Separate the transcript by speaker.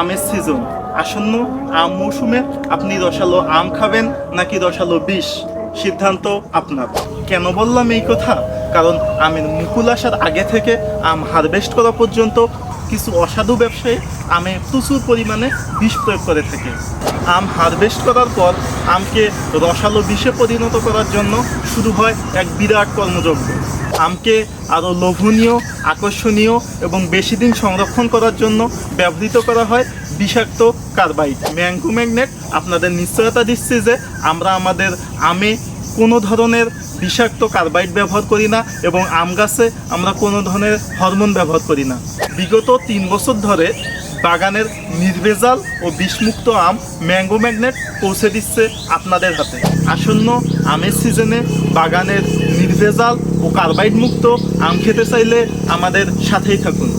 Speaker 1: আমের সিজন আসন্ন আম মৌসুমে আপনি রসালো আম খাবেন নাকি রসালো বিষ? সিদ্ধান্ত আপনার। কেন বললাম এই কথা? কারণ আমের মুকুল আসার আগে থেকে আম হারভেস্ট করা পর্যন্ত কিছু অসাধু ব্যবসায়ী আমে প্রচুর পরিমাণে বিষ প্রয়োগ করে থাকে। আম হারভেস্ট করার পর আমকে রসালো বিষে পরিণত করার জন্য শুরু হয় এক বিরাট কর্মযজ্ঞ। আমকে আরও লোভনীয়, আকর্ষণীয় এবং বেশি দিন সংরক্ষণ করার জন্য ব্যবহৃত করা হয় বিষাক্ত কার্বাইড। ম্যাঙ্গো ম্যাগনেট আপনাদের নিশ্চয়তা দিচ্ছে যে আমরা আমাদের আমে কোনো ধরনের বিষাক্ত কার্বাইড ব্যবহার করি না এবং আম গাছে আমরা কোনো ধরনের হরমোন ব্যবহার করি না। বিগত তিন বছর ধরে বাগানের নির্ভেজাল ও বিষমুক্ত আম ম্যাঙ্গো ম্যাগনেট পৌঁছে দিচ্ছে আপনাদের হাতে। আসন্ন আমের সিজনে বাগানের নির্ভেজাল ও কার্বাইড মুক্ত আম খেতে চাইলে আমাদের সাথেই থাকুন।